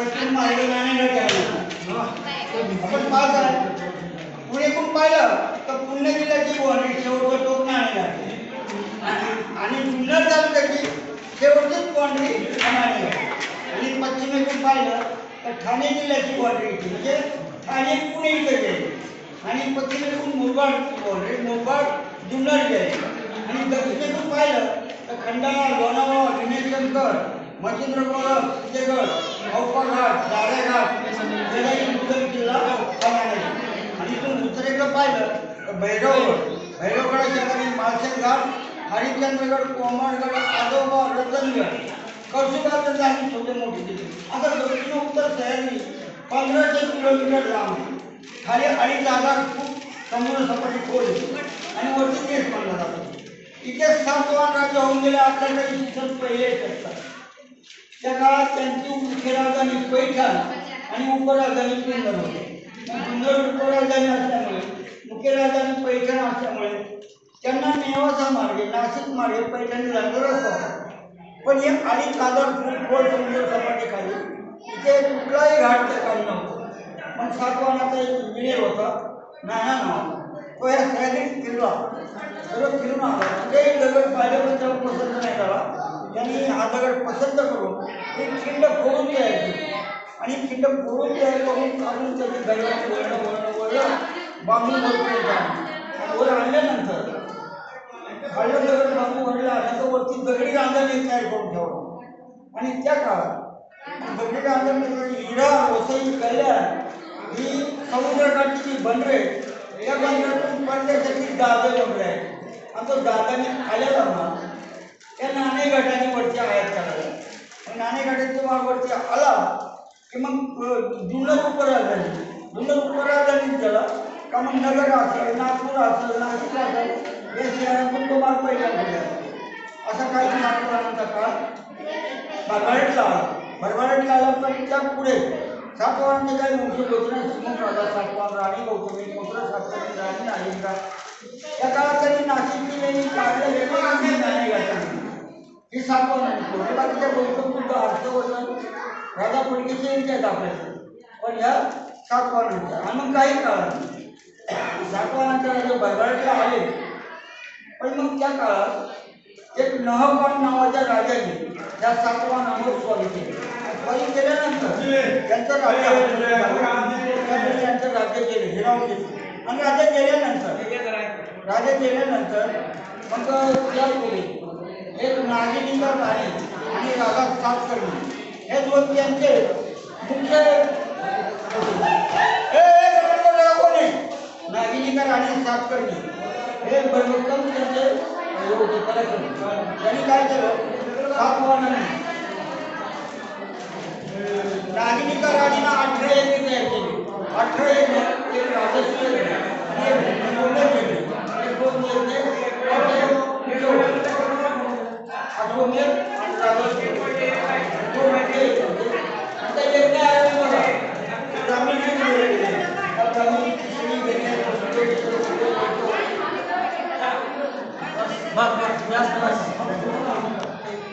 पश्चिम मार्गे नाणेगड आपण पाहत आहे पुढे पण पाहिलं तर पुणे जिल्ह्याची बोहणी शेवटचं टोक नाही आणि जुन्नर तालुक्याची शेवटचीच कोंडरी नाणेगड आणि पश्चिमेकडून पाहिलं तर ठाणे जिल्ह्याची बॉर्डरी म्हणजे ठाणे पुणे इथे जाईल आणि पश्चिमेकडून मुरबाड बॉर्डरी मुरबाड जुन्नर जाईल आणि दक्षिणेकडून पाहिलं तर खंडाळा लोणावळा विनयशंकर मच्छिंद्रगड विजयगड घाट मुदल किल्ला आणि इथून पाहिलं तर भैरवगड. भैरवगडाच्या ठिकाणी माळशेर हरिश्चंद्रगड कोमळगड आदोबा रतनगड. कौशुकाचं आणि छोटे मोठे दिले आता दक्षिण उत्तर सह्याद्री पंधराशे किलोमीटर लांब आहे. खाली अडीच हजार खूप समुद्र सपाटी खोल आणि वरती देश मानला जातो. इथे सातवान राज्य होऊन गेले आपल्याकडे शिक्षण पहिले असतात. त्या काळात त्यांची मुख्य राजधानी पैठण आणि उपराजधानी सुंदर होते. सुंदर उपराजधानी असल्यामुळे मुख्य राजधानी पैठण असल्यामुळे त्यांना नेवासा मार्गे नाशिक मार्गे पैठणीला गरज होता. पण हे अडीच हजार फूट खोल सुंदर सपाटीखाली इथे कुठलाही घाट त्या काळी नव्हतं. पण सातवानाचा एक इंजिनियर होता नाना नाव. तो या सगळ्यांनी फिरला. सगळं फिरून आला. कुठेही दगड पाहिलं पण त्याला पसंत नाही झाला. त्यांनी हा दगड पसंत करून एक खिंड फोडून तयार केली. आणि खिंड फोडून तयार करून काढून त्याची दगडाची वळणं वळणं वळलं बांबू वरपर्यंत वर आणल्यानंतर खाल्लं दगड बांबू वरला त्याचं वरती दगडी रांजणी तयार करून ठेवलं आणि त्या काळात दगडी रांजणी हिरा म्हणजे वसई कल्याण ही समुद्रकाठची जी बंदरे त्या बंदरातून पडण्यासाठी दादे बनले आहेत आणि तो दादाने आल्या जाणार त्या नाणे घाटाने वरती आयात करायला नाणे नाणेघाटाच्या माल वरती आला की मग जुन्नर उपराजधानी. जुन्नर उपराजधानीत गेला का मग नगर असेल नागपूर असेल नाशिक असेल हे शहरातून तो माल पहिला गेला असा काही नागपुरांचा काळ? भरभराटला आला भरभराटला आला पण त्या पुढे सातवांचे काही मुख्य गोत्र ना राजा सातवान राणी गौतमी गोत्र सातवानी राणी नाशिका या काळात त्यांनी नाशिकची वेळी काढले वेगवेगळी नाणे घातली ही सातवान थोडे बाकीच्या गौतम बुद्ध राजा पुडकेचे यांचे आहेत आपल्याकडे पण ह्या सातवानांच्या आणि मग काही काळात सातवानांच्या राजा भरभराटला आले पण मग त्या काळात एक नहपान नावाच्या राजाने त्या सातवानांवर स्वारी केली. स्वारी केल्यानंतर त्यांचं राज्य त्यांचं राज्य केले हिराव केले. आणि राजा केल्यानंतर राजा केल्यानंतर मग त्या नागिनीला एक नागिनीचा राणी आणि राजा सातकर्णी हे दोन त्यांचे मुख्य होते. ए, ए, रडू नागिनीकर आणि सातकर्णी हे भरभक्कम त्यांचे हे होते पराक्रमी. त्यांनी काय केलं? सातवाहनाने नागिनीकर राणीनं अठरा एक तयार केली. अठरा एक म्हणजे एक राजस्व graças